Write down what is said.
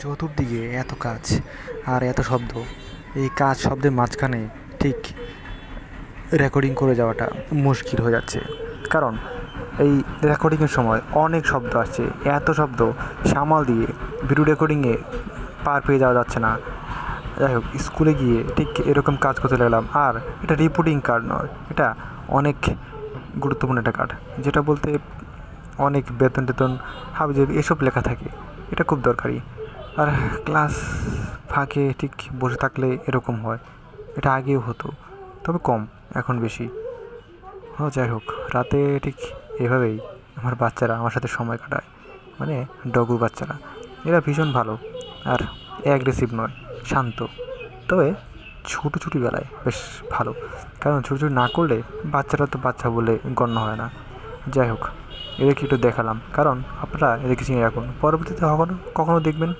চতুর্দিকে এত কাজ আর এত শব্দ। এই কাজ শব্দের মাঝখানে ঠিক রেকর্ডিং করে যাওয়াটা মুশকিল হয়ে যাচ্ছে। কারণ এই রেকর্ডিংয়ের সময় অনেক শব্দ আসছে, এত শব্দ সামাল দিয়ে ভিডিও রেকর্ডিংয়ে পার পেয়ে যাওয়া যাচ্ছে না। যাই হোক, স্কুলে গিয়ে ঠিক এরকম কাজ করতে লাগলাম। আর এটা রিপোর্টিং কার্ড নয়, এটা অনেক গুরুত্বপূর্ণ একটা কার্ড যেটা বলতে অনেক বেতন টেতন হাবিজাবি, এসব লেখা থাকে। এটা খুব দরকারি। আর ক্লাস ফাঁকে ঠিক বসে থাকলে এরকম হয়। এটা আগেও হতো, তবে কম, এখন বেশি। ও, যাই হোক, রাতে ঠিক এভাবেই আমার বাচ্চারা আমার সাথে সময় কাটায়। মানে ডগু বাচ্চারা, এরা ভীষণ ভালো আর অ্যাগ্রেসিভ নয়, শান্ত। তবে ছোটো ছুটি বেলায় বেশ ভালো, কারণ ছুটোছুটি না করলে বাচ্চারা তো বাচ্চা বলে গণ্য হয় না। যাই হোক, এদেরকে একটু দেখালাম, কারণ আপনারা এদেরকে চিনে রাখুন। পরবর্তীতে কখনো কখনো দেখবেন